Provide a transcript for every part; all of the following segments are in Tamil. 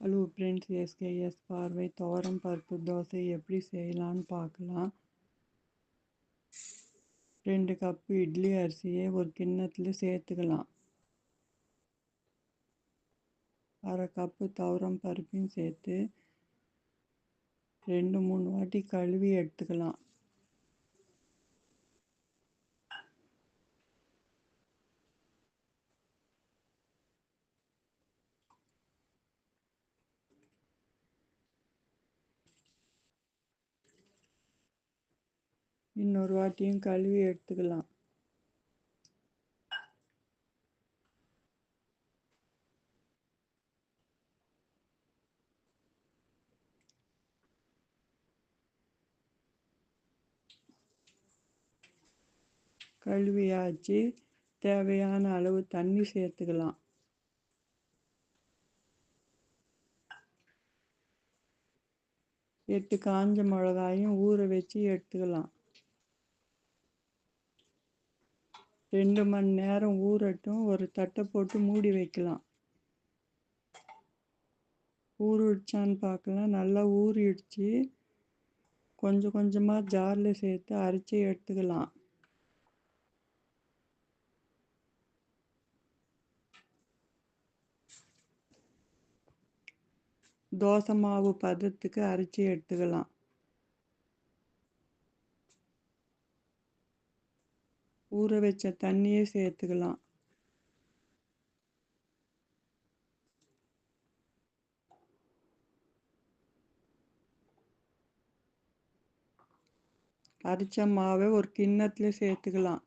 ஹலோ ஃப்ரெண்ட்ஸ் எஸ்கேஎஸ் பார்வை துவரம் பருப்பு தோசை எப்படி செய்யலான்னு பார்க்கலாம் ரெண்டு கப்பு இட்லி அரிசியை ஒரு கிண்ணத்தில் சேர்த்துக்கலாம் அரை கப்பு துவரம் பருப்பையும் சேர்த்து ரெண்டு மூணு வாட்டி கழுவி எடுத்துக்கலாம் இன்னொரு வாட்டியும் கழுவி எடுத்துக்கலாம். கழுவியாச்சு. தேவையான அளவு தண்ணி சேர்த்துக்கலாம். எட்டு காஞ்ச மிளகாயும் ஊற வச்சு எடுத்துக்கலாம். ரெண்டு மணி நேரம் ஊறட்டும் ஒரு தட்டை போட்டு மூடி வைக்கலாம். ஊறிடுச்சான்னு பார்க்கலாம். நல்லா ஊறிடுச்சு. கொஞ்சம் கொஞ்சமாக ஜாரில் சேர்த்து அரைச்சி எடுத்துக்கலாம். தோசை மாவு பதத்துக்கு அரைச்சி எடுத்துக்கலாம். ஊற வச்ச தண்ணியே சேர்த்துக்கலாம். அரைச்ச மாவை ஒரு கிண்ணத்துல சேர்த்துக்கலாம்.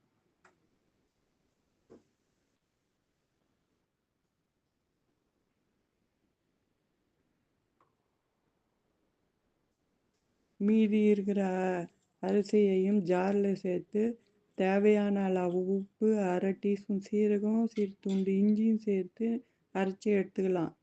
மீதி இருக்கிற அரிசியையும் ஜாரில் சேர்த்து தேவையான அளவு உப்பு அரை டீஸ்பூன் சீரகம் சிறு துண்டு இஞ்சியும் சேர்த்து அரைச்சி எடுத்துக்கலாம்.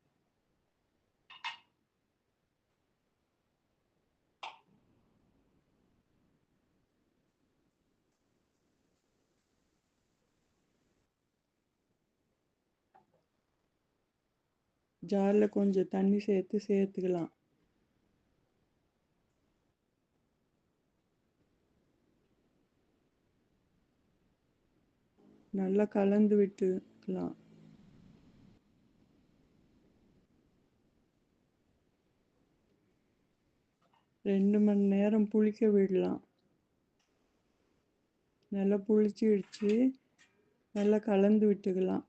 ஜாரில் கொஞ்சம் தண்ணி சேர்த்து சேர்த்துக்கலாம். நல்லா கலந்து விட்டுக்கலாம். ரெண்டு மணி நேரம் புளிக்க விடலாம். நல்லா புளிச்சிடுச்சு நல்லா கலந்து விட்டுக்கலாம்.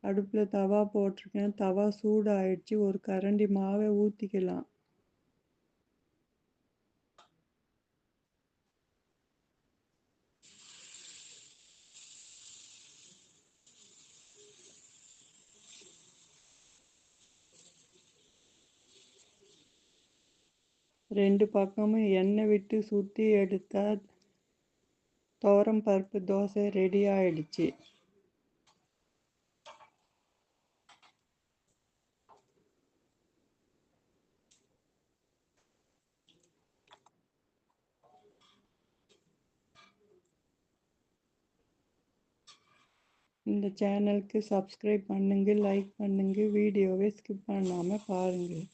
அடுப்பில் தவா போட்டிருக்கேன். தவா சூடாயிடுச்சு. ஒரு கரண்டி மாவை ஊற்றிக்கலாம் ரெண்டு பக்கமும் எண்ணெய் விட்டு சுற்றி எடுத்தால் துவரம் பருப்பு தோசை ரெடி ஆயிடுச்சு. இந்த சேனலுக்கு சப்ஸ்கிரைப் பண்ணுங்கள் லைக் பண்ணுங்கள் வீடியோவை ஸ்கிப் பண்ணாமல் பாருங்கள்